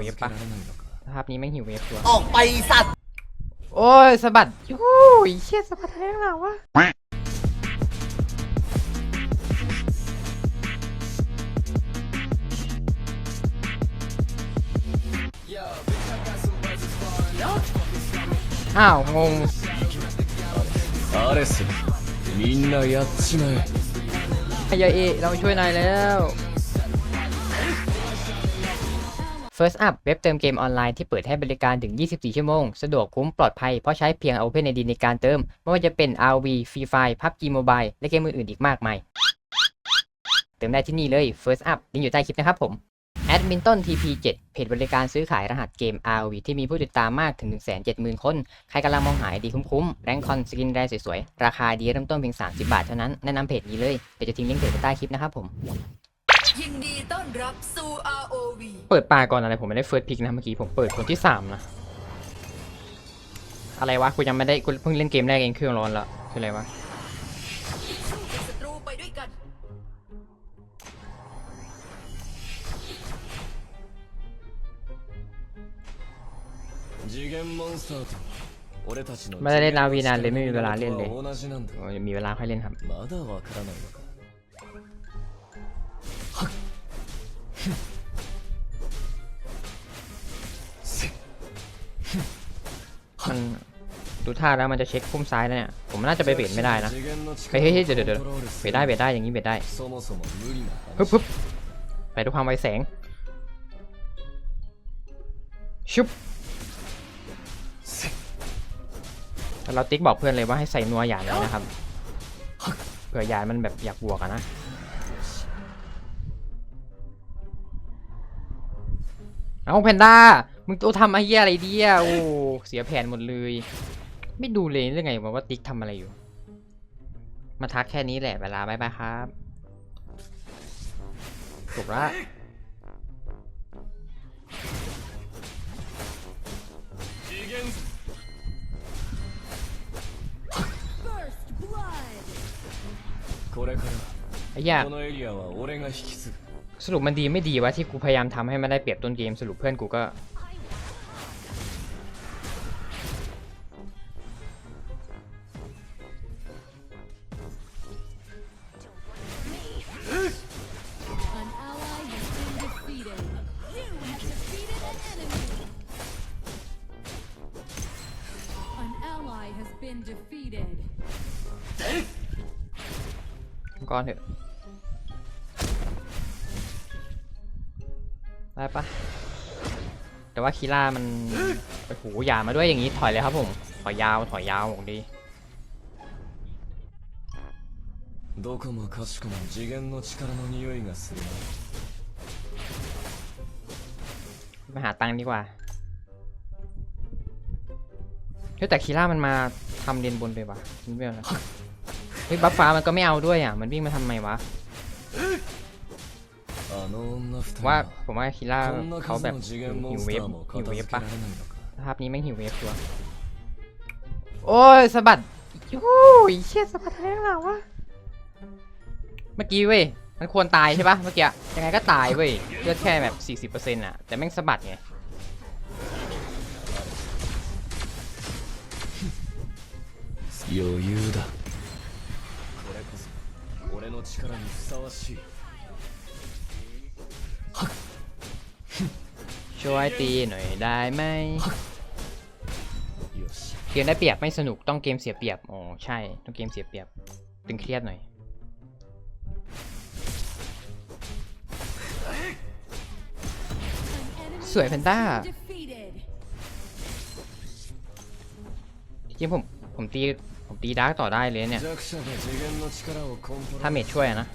วฟปะภาพนี้แม่งหิวเวฟตัวออกไปสัตว์ โอ้ยสะบัดยูยเชี่ยสะบัดแท้งหนาวะอ้าวงงอาเรสมินนายาชินะยาเอะเราช่วยนายแล้ว First Up เว็บเติมเกมออนไลน์ที่เปิดให้บริการถึง 24 ชั่วโมง สะดวกคุ้มปลอดภัย เพราะใช้เพียง OpenID ในการเติม ไม่ว่าจะเป็น RV Free Fire PUBG Mobile และเกมอื่นๆอีกมากมาย เติมได้ที่นี่เลย First Up ลิงก์อยู่ใต้คลิปนะครับผม Adminton TP7 เพจบริการซื้อขายรหัสเกม RV ที่มีผู้ติดตามมากถึง 170,000 คน ใครกำลังมองหาไอดีคุ้มๆ แรงคอนสกินแรสวยๆ ราคาดีเริ่มต้นเพียง 30 บาทเท่านั้น แนะนำเพจนี้เลย เดี๋ยวจะทิ้งลิงก์เพจไว้ใต้คลิปนะครับผม ยินดีต้อนรับสู่ RO เปิดปลาก่อนอะไรผมไม่ได้เฟิร์สพิกนะเมื่อกี้ผมเปิดคนที่สามนะอะไรวะกูยังไม่ได้กูเพิ่งเล่นเกมแรกเองเครื่องร้อนละคืออะไรวะไม่ได้เล่นนาวีนานเลยไม่มีเวลาเล่นเลยมีเวลาค่อยเล่นครับ มันดูท่าแล้วมันจะเช็คคุ้มซ้ายแล้วเนี่ย ผมน่าจะไปเบรดไม่ได้นะเฮ้ยเฮ้ยเดี๋ยวเดี๋ยวเบได้เบรดได้อย่างนี้เบรดได้ฮึบฮึบไปดูความไวแสง ชุบเราติ๊กบอกเพื่อนเลยว่าให้ใส่นัวหยาดเลยนะครับ เผื่อหยาดมันแบบอยากบวกอะนะเอาแพนด้า มึงโตทำไอ้เหี้ยอะไรเดียโอ้เสียแผนหมดเลย ไม่ดูเลยเรื่องไงว่าติ๊กทำอะไรอยู่ มาทักแค่นี้แหละเวลาบายบายครับจบละไอ้ยากสรุปมันดีไม่ดีวะที่กูพยายามทำให้มันได้เปรียบต้นเกมสรุปเพื่อนกูก็ อนเถอะ ได้ปะแต่ว่าคีล่ามันโอ้โหอย่ามาด้วยอย่างนี้ถอยเลยครับผม ถอยยาว ถอยยาวบอกดี どこもかしこも次元の力の匂いがするな ไปหาตังค์ดีกว่าเฮ้ยแต่คีล่ามันมาทำเลนบนไปวะมันไม่เอานะ เฮ้ยบัฟฟ้ามันก็ไม่เอาด้วยอ่ะ มันวิ่งมาทำไมวะ あの女二人 ว่า は ผมว่าคีล่า こんな เขาแบ 数 บ の次元モ หิ ン ว ス เว タ ฟ ーも หิว 片 เว 付 ฟ け ปะ られないのか ภาพนี้แม่งหิวเวฟชัวร์โอ้ยสะบัดยูหูยเชี่ยสะบัดอะไรข้างหลังวะ เมื่อกี้เว้ย มันควรตายใช่ปะเมื่อกี้ ยังไงก็ตายเว้ย เลือดแค่แบบ 40%อ่ะ แต่แม่งสะบัดไง 余裕だこれこそ俺の 力にふさわしい ช่วยตีหน่อยได้ไหม よし เกมได้เปรียบไม่สนุกต้องเกมเสียเปรียบ อ๋อใช่ ต้องเกมเสียเปรียบ ตึงเครียดหน่อย An enemy สวยแพนด้า has been defeated. จริงๆผมผมตี ผมตีดาร์กต่อได้เลยเนี่ย ถ้าเมจช่วยนะ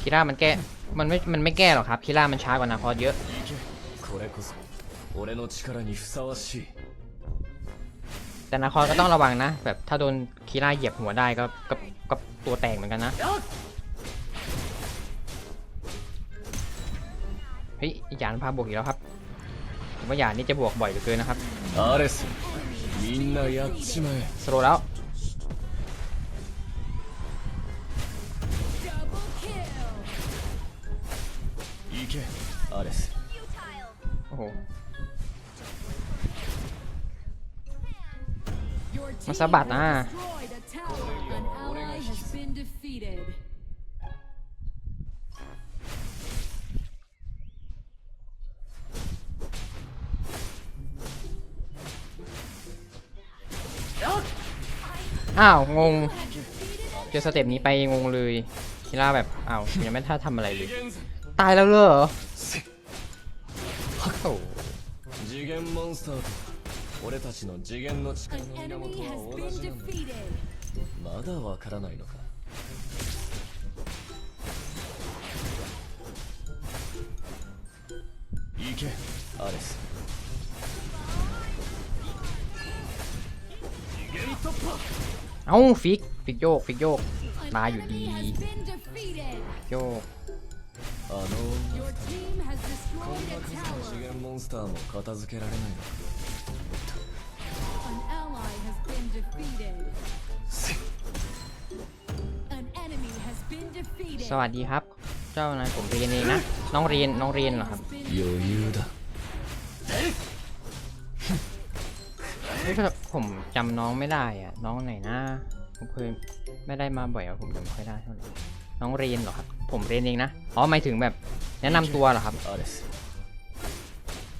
คีร่ามันแก้ มันไม่ มันไม่แก้หรอกครับคีร่ามันช้ากว่านาคอสเยอะแต่นาคอสก็ต้องระวังนะ แบบถ้าโดนคีร่าเหยียบหัวได้ก็ก็ก็ตัวแตกเหมือนกันนะ เฮ้ยยานพาบวกอีกแล้วครับผมว่ายานนี้จะบวกบ่อยเหลือเกินนะครับอาเรสมินนยัชิมสโลแล้วอเกอาเรสโอ้โหมาสะบัดนะ อ้าว งง เจอสเต็ปนี้ไปงงเลยคิล่าแบบ อ้าวยังไม่ท่าทำอะไรเลย ตายแล้วเหรอโอ้โห 次元モンスターと俺たちの次元の力 An の enemy 源 has は同 been じなんだ defeated. まだわからないのか行けアレス次元突破 เอ้าฟิก ฟิกโยก ฟิกโยก An Nah, you enemy has di- been defeated. โยก あの Your team has こん destroyed な a 数の tower. 次元モンスターも片付けられないのか An ally has been defeated. An enemy has been defeated. สวัสดีครับ เจ้านายผมเรียนเองนะ น้องเรียน น้องเรียนเหรอครับ 余裕だ เฮ้ยผมจำน้องไม่ได้อะน้องไหนนะผมเคยไม่ได้มาบ่อยอะผมจำไม่ค่อยได้เท่าไหร่น้องเรียนเหรอครับ ผมเรียนเองนะ อ๋อหมายถึงแบบแนะนำตัวเหรอครับ アレス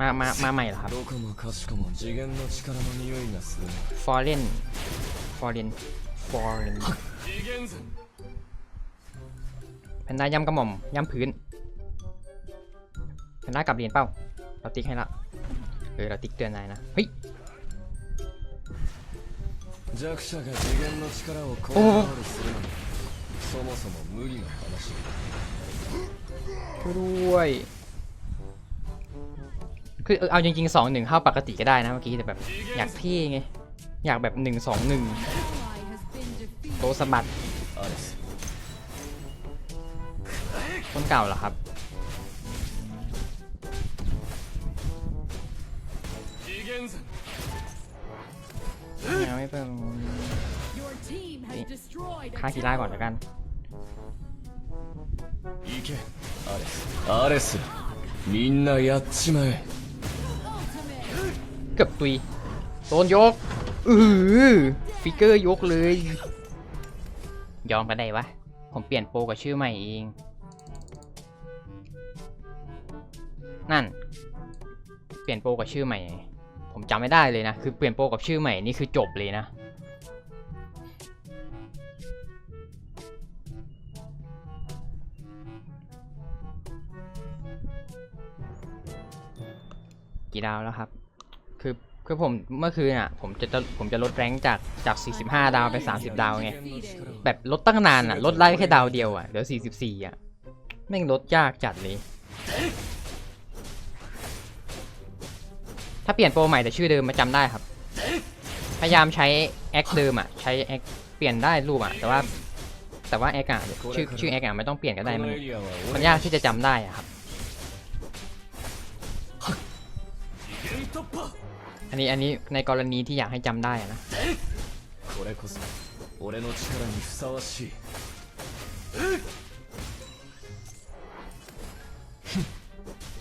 มา มา มาใหม่เหรอครับ どこもかしこも次元の力の匂いがするな foreign foreign foreign 次元山 แพนด้าย่ำกระหม่อมย่ำพื้นแพนด้ากลับเรียนเป้า เราติ๊กให้ละเออเราติ๊กเตือนนายนะ เฮ้ย 弱者が次元の力をコントロールするなんてそもそも無理な話 ช่วยด้วย คือเออเอาจริงๆสองหนึ่งเข้าปกติก็ได้นะเมื่อกี้แต่แบบอยากเท่ไง อยากแบบหนึ่งสองหนึ่ง Ally has been defeated. โตะสะบัด アレス คนเก่าเหรอครับ ไม่าไม่เพิ่มฆ่าคีร่าก่อนแล้วกันอเลสมินนายัดกือบตุยโดนยกอือฟิกเกอร์ยกเลย ยอมไปได้วะ ผมเปลี่ยนโปรกับชื่อใหม่เอง นั่น เปลี่ยนโปรกับชื่อใหม่ ผมจำไม่ได้เลยนะ คือเปลี่ยนโปรกับชื่อใหม่นี่คือจบเลยนะ กี่ดาวแล้วครับ คือคือผมเมื่อคืนอะผมจะผมจะลดแรงจากจาก 45 ดาวไป 30 ดาวไง แบบลดตั้งนานอะ ลดได้แค่ดาวเดียวอะเหลือ44 อะ แม่งลดยากจัดเลย ถ้าเปลี่ยนโปรใหม่แต่ชื่อเดิมมาจำได้ครับ พยายามใช้แอคเดิมอ่ะ ใช้แอคเปลี่ยนได้รูปอ่ะ แต่ว่า แต่ว่าแอคอ่ะ ชื่อ ชื่อแอคอ่ะไม่ต้องเปลี่ยนก็ こ ได้ の มัน エリアは มัน 俺 ยากที่จะจำได้อ่ะครับ 次元突破 อันนี้ อันนี้ในกรณีที่อยากให้จำได้อะนะ これこそ俺の力にふさわしい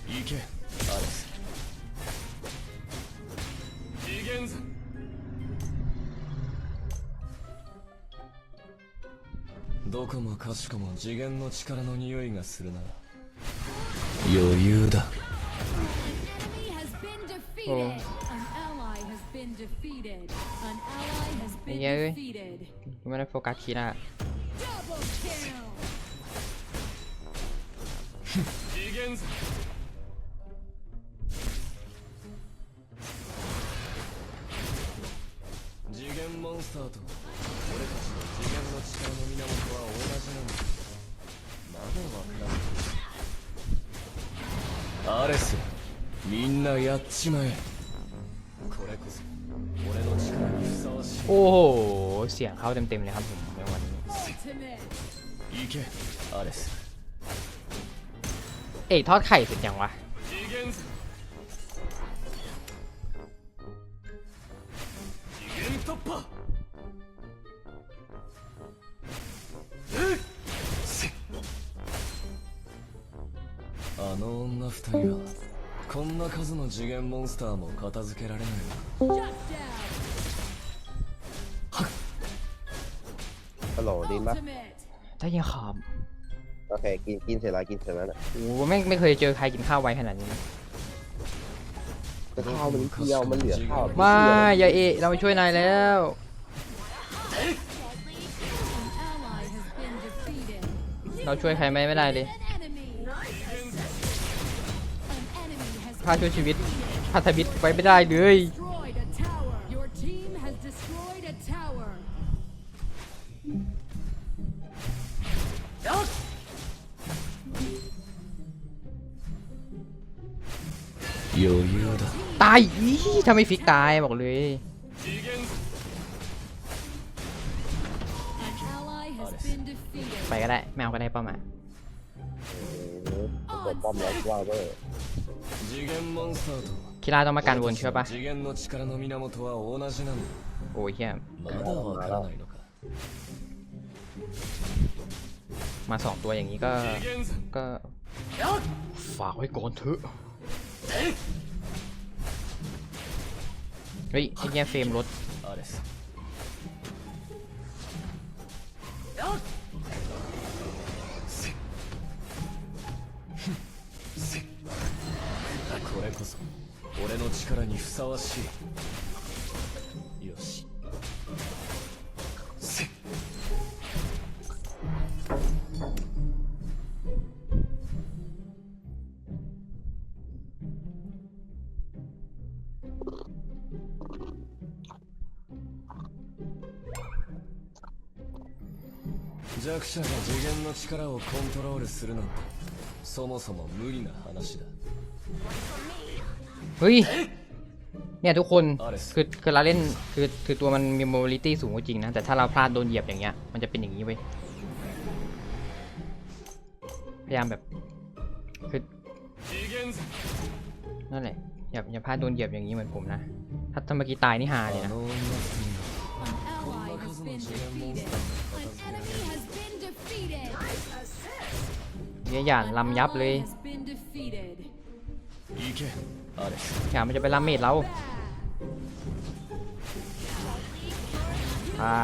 行けアレス どこもかしこも次元の力の匂いがするな余裕だ has been defeated. An ally やっちまえこれこそ俺の力にふさわしい โอ้โห เสียงเข้าเต็มๆเลยครับผมในวันนี้ Ultimate. 行けアレス เอ้ยทอดไข่เสร็จยังวะ 次元山次元突破あの あの女二人は こんな数の次元モンスターも片付けられないの Shut down. ฮัลโหลไดีปะ Ultimate. ได้ยินข่าว โอเค กิน กินเสร็จแล้วกินเสร็จแล้วน่ะ โอ้โหไม่ไม่เคยเจอใครกินข้าวไวขนาดนี้นะ แต่ข้าวมันนิดเดียวมันเหลือข้าวนิดเดียว ไม่อย่าเอะเรามาช่วยนายแล้ว An ally has been defeated. เราช่วยใครไม่ไม่ได้เลย enemy has ค่าช่วยชีวิตพัทบิตไว้ไม่ได้เลย destroyed a tower. Your team has destroyed a tower. 余裕だ ตายอีถ้าไม่ฟิกตายบอกเลย An ally has been defeated. ไปก็ได้แมวก็ได้เป้าหมาย อืมกดป้อมแล้วว่าเวอร์ 次元モンスターと คิราต้องมากันวนเชื่อปะโอ้ยเฮียมาสองตัวอย่างนี้ก็ ก็ฝากไว้ก่อนเถอะ เฮ้ยไอ้เงี้เฟรมรถ 力にふさわしい。よし。せっ。弱者が次元の力をコントロールするなんてそもそも無理な話だ。 เนี่ยทุกคนคือคือเราเล่นคือคือตัวมันมีโมบิลิตี้สูงจริงนะ แต่ถ้าเราพลาดโดนเหยียบอย่างเงี้ยมันจะเป็นอย่างนี้เว้ยพยายามแบบคือนั่นแหละอย่าอย่าพลาดโดนเหยียบอย่างนี้เหมือนผมนะ ถ้าทำเมื่อกี้ตายนี่หาเลยนะเนี่ยยานลำยับเลยแยามันจะไปลำเมดเรา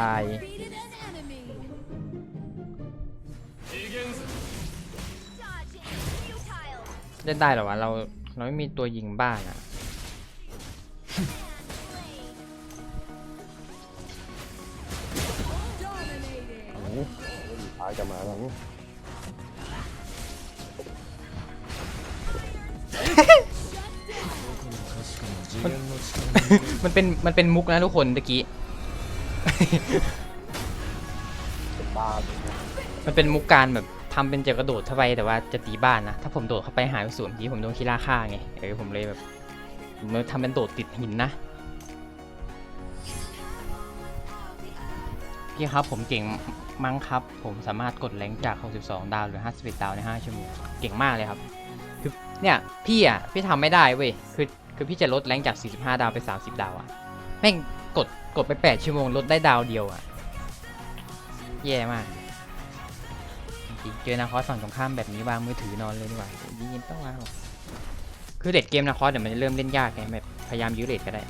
ายเล่นได้หรอวะ เราเราไม่มีตัวยิงบ้านอะท้าจะมาแล้วมันเป็นมันเป็นมุกนะทุกคนตะกี้ บ้ามันเป็นมุกการแบบทำเป็นจะกระโดดเข้าไปแต่ว่าจะตีบ้านนะ ถ้าผมโดดเข้าไปหายไปสวนทีผมโดนคีล่าฆ่าไงเออผมเลยแบบผมเลยทำเป็นโดดติดหินนะพี่ครับผมเก่งมั้งครับ ผมสามารถกดแรงจาก 62 ดาวหรือ 51 ดาวใน 5 ชั่วโมงเก่งมากเลยครับคือเนี่ยพี่อะพี่ทำไม่ได้เว้ยคือคือพี่จะลดแรงจาก 45 ดาวไป 30 ดาวอะแม่ง กดกดไป 8 ชั่วโมงลดได้ดาวเดียวอะแย่มากจริงๆเจอนาคอสฝั่งตรงข้ามแบบนี้วางมือถือนอนเลยดีกว่ายิงต้องวางหรอกคือเด็ดเกมนาคอสเดี๋ยวมันจะเริ่มเล่นยากไงแบบพยายามยื้อเลดก็ได้